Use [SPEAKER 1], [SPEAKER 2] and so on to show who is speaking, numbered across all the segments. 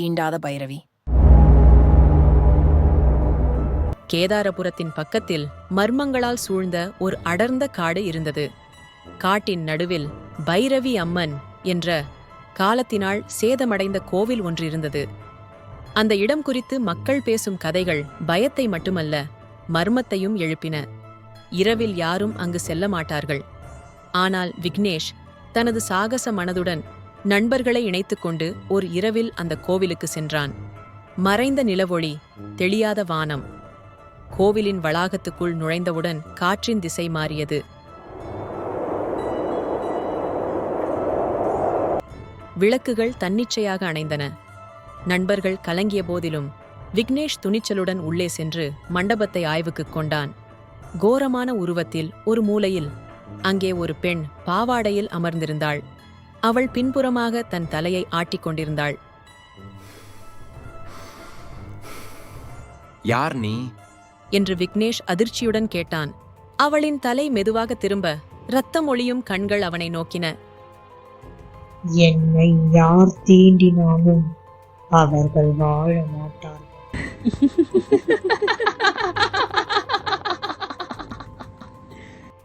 [SPEAKER 1] தீண்டாத பைரவி.
[SPEAKER 2] கேதாரபுரத்தின் பக்கத்தில் மர்மங்களால் சூழ்ந்த ஒரு அடர்ந்த காடு இருந்தது. காட்டின் நடுவில் பைரவி அம்மன் என்ற காலத்தினால் சேதமடைந்த கோவில் ஒன்று இருந்தது அந்த இடம் குறித்து மக்கள் பேசும் கதைகள் பயத்தை மட்டுமல்ல மர்மத்தையும் எழுப்பின. இரவில் யாரும் அங்கு செல்ல மாட்டார்கள். ஆனால் விக்னேஷ் தனது சாகச மனதுடன் நண்பர்களை இணைத்துக்கொண்டு ஒரு இரவில் அந்த கோவிலுக்கு சென்றான். மறைந்த நிலவொளி தெளியாத வானம். கோவிலின் வளாகத்துக்குள் நுழைந்தவுடன் காற்றின் திசை மாறியது. விளக்குகள் தன்னிச்சையாக அணைந்தன. நண்பர்கள் கலங்கிய போதிலும் விக்னேஷ் துணிச்சலுடன் உள்ளே சென்று மண்டபத்தை ஆய்வுக்குக் கொண்டான். கோரமான உருவத்தில் ஒரு மூலையில் அங்கே ஒரு பெண் பாவாடையில் அமர்ந்திருந்தாள். அவள் பின்புறமாக தன் தலையை ஆட்டிக் கொண்டிருந்தாள்.
[SPEAKER 3] யார் நீ?
[SPEAKER 2] என்று விக்னேஷ் அதிர்ச்சியுடன் கேட்டான். அவளின் தலை மெதுவாக திரும்ப இரத்தம் ஒளியும் கண்கள் அவனை நோக்கின.
[SPEAKER 4] என்னை யார் தீண்டினாலும் அவர்கள் வாழ மாட்டார்கள்.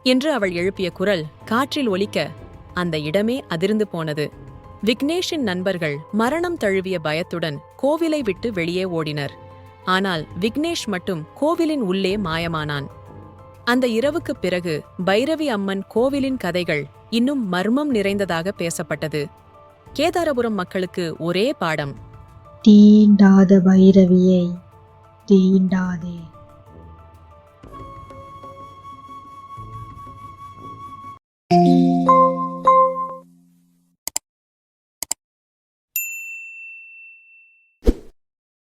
[SPEAKER 2] என்று அவள் எழுப்பிய குரல் காற்றில் ஒலிக்க அந்த இடமே அதிர்ந்து போனது. விக்னேஷின் நண்பர்கள் மரணம் தழுவிய பயத்துடன் கோவிலை விட்டு வெளியே ஓடினர். ஆனால் விக்னேஷ் மட்டும் கோவிலின் உள்ளே மாயமானான். அந்த இரவுக்குப் பிறகு பைரவி அம்மன் கோவிலின் கதைகள் இன்னும் மர்மம் நிறைந்ததாக பேசப்பட்டது. கேதாரபுரம் மக்களுக்கு ஒரே பாடம்.
[SPEAKER 4] தீண்டாத பைரவியை தீண்டாதே.